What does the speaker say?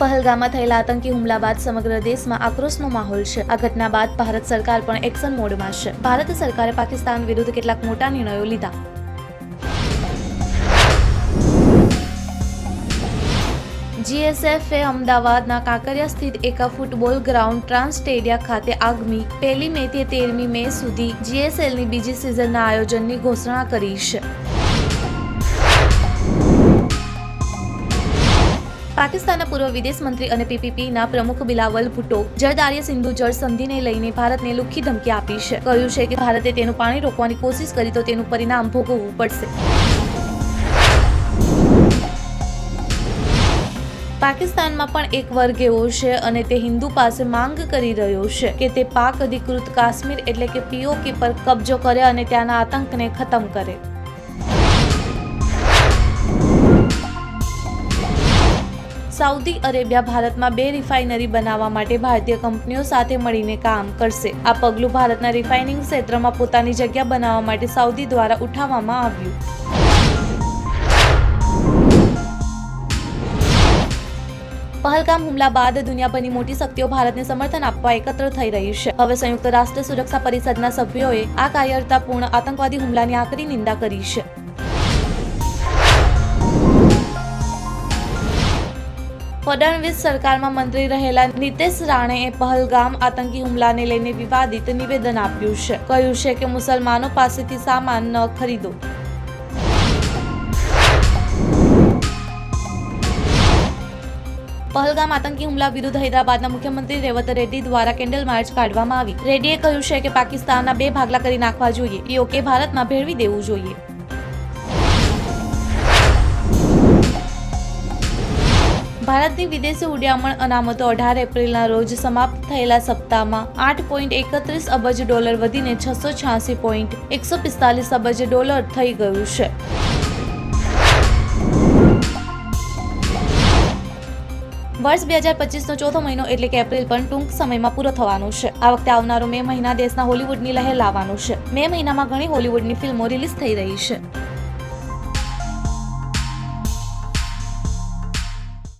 પહલગામમાં થયેલા આતંકી હુમલા બાદ સમગ્ર દેશમાં આક્રોશનો માહોલ છે. આ ઘટના બાદ ભારત સરકાર પણ એક્શન મોડમાં છે. ભારત સરકારે પાકિસ્તાન વિરુદ્ધ કેટલાક મોટા નિર્ણયો લીધા. જીએસએફએ અમદાવાદના કાંકરિયા સ્થિત એક ફૂટબોલ ગ્રાઉન્ડ ટ્રાન્સ સ્ટેડિયા ખાતે આગામી પહેલી મે થી તેરમી મે સુધી જીએસએલની બીજી સિઝનના આયોજનની ઘોષણા કરી છે. પાકિસ્તાનના પૂર્વ વિદેશ મંત્રી અને પીપીપીના પ્રમુખ બિલાવલ ભુટ્ટો, જરદારીય સિંધુ જળ સંધિને લઈને ભારતને લુખ્ખી ધમકી આપી છે. કહ્યું છે કે ભારતે તેનું પાણી રોકવાની કોશિશ કરી તો તેનું પરિણામ ભોગવવું પડશે. પાકિસ્તાનમાં પણ એક વર્ગ એવો છે અને તે હિન્દુ પાસે માંગ કરી રહ્યો છે કે તે પાક અધિકૃત કાશ્મીર એટલે કે પીઓકે પર કબજો કરે અને ત્યાંના આતંકને ખતમ કરે. સાઉદી અરેબિયા ભારતમાં બે રિફાઇનરી બનાવવા માટે ભારતીય કંપનીઓ સાથે મળીને કામ કરશે. આ પગલું ભારતના રિફાઇનિંગ ક્ષેત્રમાં પોતાની જગ્યા બનાવવા માટે સાઉદી દ્વારા ઉઠાવવામાં આવ્યું. પહલગામ હુમલા બાદ દુનિયાભરની મોટી શક્તિઓ ભારતને સમર્થન આપવા એકત્ર થઈ રહી છે. હવે સંયુક્ત રાષ્ટ્ર સુરક્ષા પરિષદના સભ્યોએ આ કાયરતાપૂર્ણ આતંકવાદી હુમલાની આકરી નિંદા કરી છે. ફડણવીસ સરકારમાં મંત્રી રહેલા નીતેશ રાણેએ પહલગામ આતંકી હુમલાને લઈને વિવાદિત નિવેદન આપ્યું છે. કહ્યું છે કે મુસલમાનો પાસેથી સામાન ન ખરીદો. પહલગામ આતંકી હુમલા વિરુદ્ધ હૈદરાબાદના મુખ્યમંત્રી રેવત રેડ્ડી દ્વારા કેન્ડલ માર્ચ કાઢવામાં આવી. રેડ્ડીએ કહ્યું છે કે પાકિસ્તાનના બે ભાગલા કરી નાખવા જોઈએ. પીઓકે ભારતમાં ભેળવી દેવું જોઈએ. ભારતની વિદેશી ઉડામણ અનામતો અઢાર એપ્રિલના રોજ સમાપ્ત થયેલા સપ્તાહમાં આઠ પોઈન્ટ એકત્રીસ અબજ ડોલર વધીને છસો છ્યાસી પોઈન્ટ એકસો પિસ્તાલીસ અબજ ડોલર થઈ ગયું છે. વર્ષ બે હજાર પચીસનો ચોથો મહિનો એટલે કે એપ્રિલ પણ ટૂંક સમયમાં પૂરો થવાનો છે. આ વખતે આવનારો મે મહિના દેશના હોલિવૂડની લહેર લાવવાનો છે. મે મહિનામાં ઘણી હોલિવૂડની ફિલ્મો રિલીઝ થઈ રહી છે.